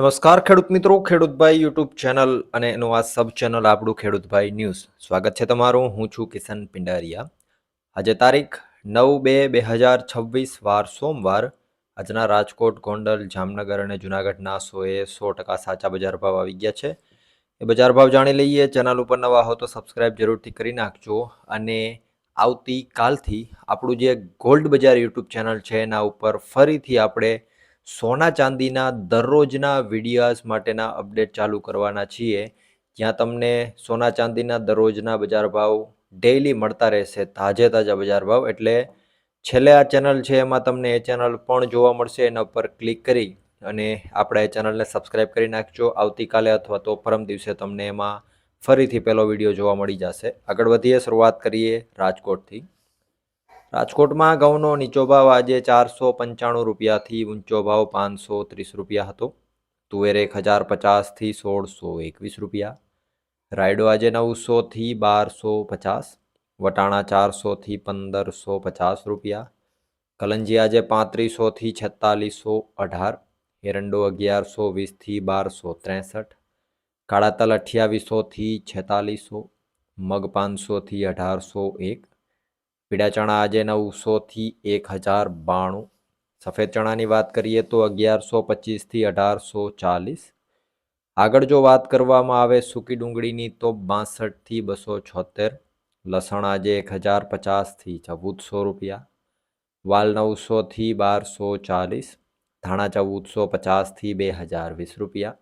નમસ્કાર ખેડૂત મિત્રો ખેડૂતભાઈ યુટ્યુબ ચેનલ અને એનું આ સબ ચેનલ આપણું ખેડૂતભાઈ ન્યૂઝ સ્વાગત છે તમારું. હું છું કિશન પિંડારિયા. આજે તારીખ નવ બે બે હજાર છવ્વીસ, વાર સોમવાર. આજના રાજકોટ, ગોંડલ, જામનગર અને જુનાગઢના સોએ સો ટકા સાચા બજાર ભાવ આવી ગયા છે. એ બજાર ભાવ જાણી લઈએ. ચેનલ ઉપર નવા હો તો સબસ્ક્રાઈબ જરૂરથી કરી નાખજો. અને આવતીકાલથી આપણું જે ગોલ્ડ બજાર યુટ્યુબ ચેનલ છે, એના ઉપર ફરીથી આપણે સોના ચાંદીના દરરોજના વિડીયાઝ માટેના અપડેટ ચાલુ કરવાના છીએ. જ્યાં તમને સોના ચાંદીના દરરોજના બજાર ભાવ ડેઈલી મળતા રહેશે. તાજે તાજા બજાર ભાવ એટલે છેલ્લે આ ચેનલ છે એમાં તમને એ ચેનલ પણ જોવા મળશે. એના ઉપર ક્લિક કરી અને આપણે એ ચેનલને સબસ્ક્રાઈબ કરી નાખજો. આવતીકાલે અથવા તો પરમ દિવસે તમને એમાં ફરીથી પહેલો વીડિયો જોવા મળી જશે. આગળ વધીએ, શરૂઆત કરીએ રાજકોટથી. રાજકોટમાં ઘઉંનો નીચો ભાવ આજે ચારસો પંચાણું રૂપિયાથી ઊંચો ભાવ પાંચસો ત્રીસ રૂપિયા હતો. તુવેર એક હજાર પચાસથી સોળસો એકવીસ રૂપિયા. રાયડો આજે નવસોથી બારસો પચાસ. વટાણા ચારસોથી પંદરસો પચાસ રૂપિયા. કલંજી આજે પાંત્રીસોથી છેતાલીસો અઢાર. એરંડો અગિયારસો વીસથી બારસો ત્રેસઠ. કાળા તલ અઠ્યાવીસોથી છેતાલીસો. મગ પાંચસોથી અઢારસો એક. પીળા ચણા આજે નવસોથી એક હજાર બાણું. સફેદ ચણાની વાત કરીએ તો અગિયારસો પચીસથી અઢારસો ચાલીસ. આગળ જો વાત કરવામાં આવે સૂકી ડુંગળીની તો બાસઠથી બસો છોતેર. લસણ આજે એક હજાર પચાસથી ચૌદસો રૂપિયા. વાલ નવસોથી બારસો ચાલીસ. ધાણા ચૌદસો પચાસથી બે હજાર વીસ રૂપિયા.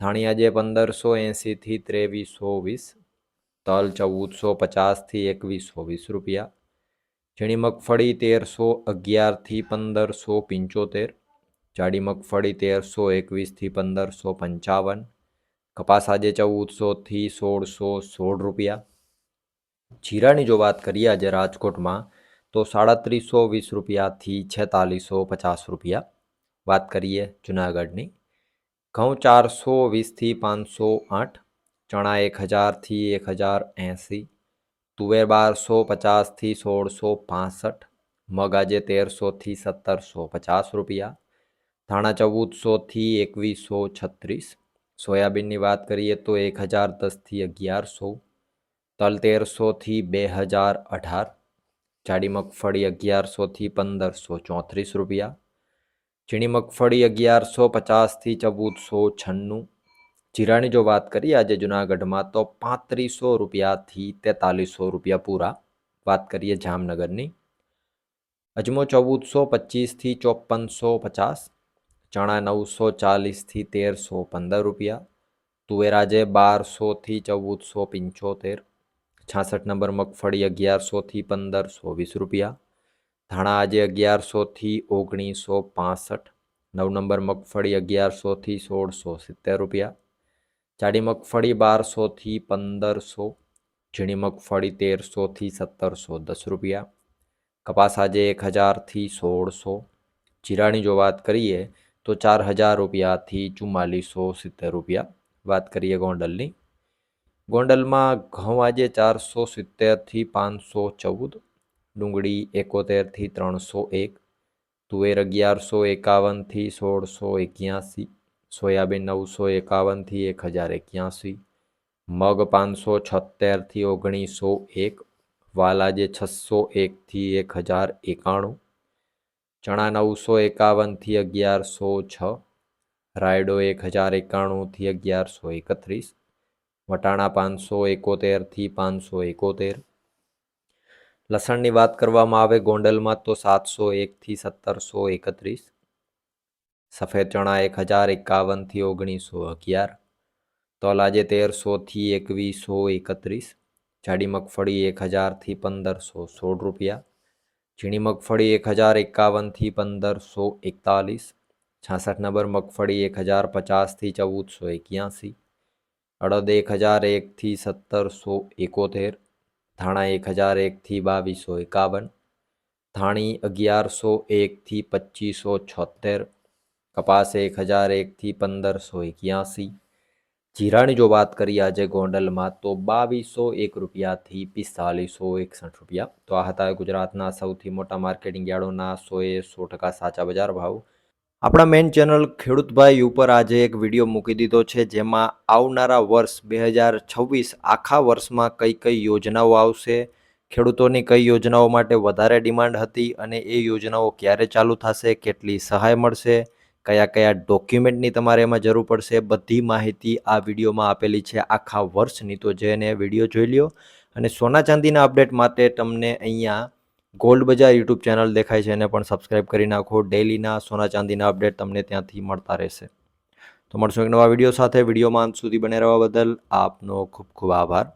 ધાણી આજે પંદરસો એંસીથી ત્રેવીસો વીસ. તલ ચૌદસો પચાસથી એકવીસો વીસ રૂપિયા. ઝીણી મગફળી તેરસો અગિયારથી પંદરસો પંચોતેર, જાડી મગફળી તેરસો એકવીસથી પંદરસો પંચાવન, કપાસ આજે ચૌદસોથી સોળસો સોળ રૂપિયા. જીરાની જો વાત કરીએ આજે રાજકોટમાં, તો સાડત્રીસો વીસ રૂપિયાથી છેતાલીસો પચાસ રૂપિયા. વાત કરીએ જુનાગઢની, ઘઉં ચારસો વીસથી પાંચસો આઠ, ચણા એક હજારથી એક હજાર એંસી તુવેર બારસો, પચાસથી સોળસો પાસઠ, મગ આજે તેરસોથી સત્તરસો પચાસ રૂપિયા, ધાણા ચૌદસોથી એકવીસો છત્રીસ, સોયાબીનની વાત કરીએ તો એક હજાર દસથી અગિયારસો, તલ તેરસોથી બે હજાર અઢાર, જાડી મગફળી અગિયારસોથી પંદરસો ચોત્રીસ રૂપિયા, ઝીણી મગફળી અગિયારસો પચાસથી ચૌદસો છન્નું જીરાની જો વાત કરીએ, આજે જુનાગઢમાં તો પાંત્રીસો રૂપિયાથી તેતાલીસો રૂપિયા પૂરા. વાત કરીએ જામનગરની. અજમો ચૌદસો પચીસથી ચોપનસો પચાસ, ચણા નવસો ચાલીસથી તેરસો પંદર રૂપિયા, તુવેર આજે બારસોથી ચૌદસો પંચોતેર, છાસઠ નંબર મગફળી અગિયારસોથી પંદરસો વીસ રૂપિયા, ધાણા આજે અગિયારસોથી ઓગણીસો પાસઠ, નવ નંબર મગફળી અગિયારસોથી સોળસો સિત્તેર રૂપિયા જાડી મગફળી બારસોથી પંદરસો, ઝીણી મગફળી તેરસોથી સત્તરસો દસ રૂપિયા. કપાસ આજે એક હજારથી સોળસો. જીરાની જો વાત કરીએ તો ચાર હજાર રૂપિયાથી ચુમ્માલીસો સિત્તેર રૂપિયા. વાત કરીએ ગોંડલની. ગોંડલમાં ઘઉં આજે ચારસો સિત્તેરથી પાંચસો ચૌદ, ડુંગળી એકોતેરથી ત્રણસો એક, તુવેર અગિયારસો એકાવનથી સોળસો એક્યાસી સોયાબીન નવસો એકાવનથી એક હજાર એક્યાસી, મગ પાંચસો છોતેરથી ઓગણીસો એક, વાલાજે છસો એકથી એક હજાર એકાણું, ચણા નવસો એકાવનથી અગિયારસો છ, રાયડો એક હજાર એકાણુંથી અગિયારસો એકત્રીસ, વટાણા પાંચસો એકોતેરથી પાંચસો એકોતેર. લસણની વાત કરવામાં આવે ગોંડલમાં તો સાતસો એકથી સત્તરસો એકત્રીસ. સફેદ ચણા એક હજાર એકાવનથી ઓગણીસો અગિયાર તલ આજે તેરસોથી એકવીસો એકત્રીસ જાડી મગફળી એક હજારથી પંદરસો સોળ રૂપિયા ઝીણી મગફળી એક હજાર એકાવનથી પંદરસો એકતાલીસ છાસઠ નંબર મગફળી એક હજાર પચાસથી ચૌદસો એક્યાસી અડદ એક હજાર એકથી સત્તરસો એકોતેર ધાણા એક હજાર એકથી બાવીસો એકાવન ધાણી અગિયારસો એકથી પચીસો છોતેર કપાસ એક હજાર એકથી પંદરસો એક્યાસી. જીરાની જો વાત કરીએ આજે ગોંડલમાં, તો બાવીસો એક રૂપિયાથી પિસ્તાલીસો એકસઠ રૂપિયા. તો આ હતા ગુજરાતના સૌથી મોટા માર્કેટિંગ યાર્ડોના સોએ સો ટકા સાચા બજાર ભાવ. આપણા મેઇન ચેનલ ખેડૂતભાઈ ઉપર આજે એક વીડિયો મૂકી દીધો છે, જેમાં આવનારા વર્ષ બે હજાર છવ્વીસ આખા વર્ષમાં કઈ કઈ યોજનાઓ આવશે, ખેડૂતોની કઈ યોજનાઓ માટે વધારે ડિમાન્ડ હતી અને એ યોજનાઓ ક્યારે ચાલુ થશે, કેટલી સહાય મળશે કયા કયા ડોક્યુમેન્ટની તમારે એમાં જરૂર પડશે, બધી માહિતી આ વિડીયોમાં આપેલી છે આખા વર્ષની. તો જેને વીડિયો જોઈ લ્યો અને સોના ચાંદીના અપડેટ માટે તમને અહીંયા ગોલ્ડ બજાર યુટ્યુબ ચેનલ દેખાય છે એને પણ સબસ્ક્રાઇબ કરી નાખો. ડેલીના સોના ચાંદીના અપડેટ તમને ત્યાંથી મળતા રહેશે. તો મળશું એક નવા વીડિયો સાથે. વિડીયોમાં અંત સુધી બને રહેવા બદલ આપનો ખૂબ ખૂબ આભાર.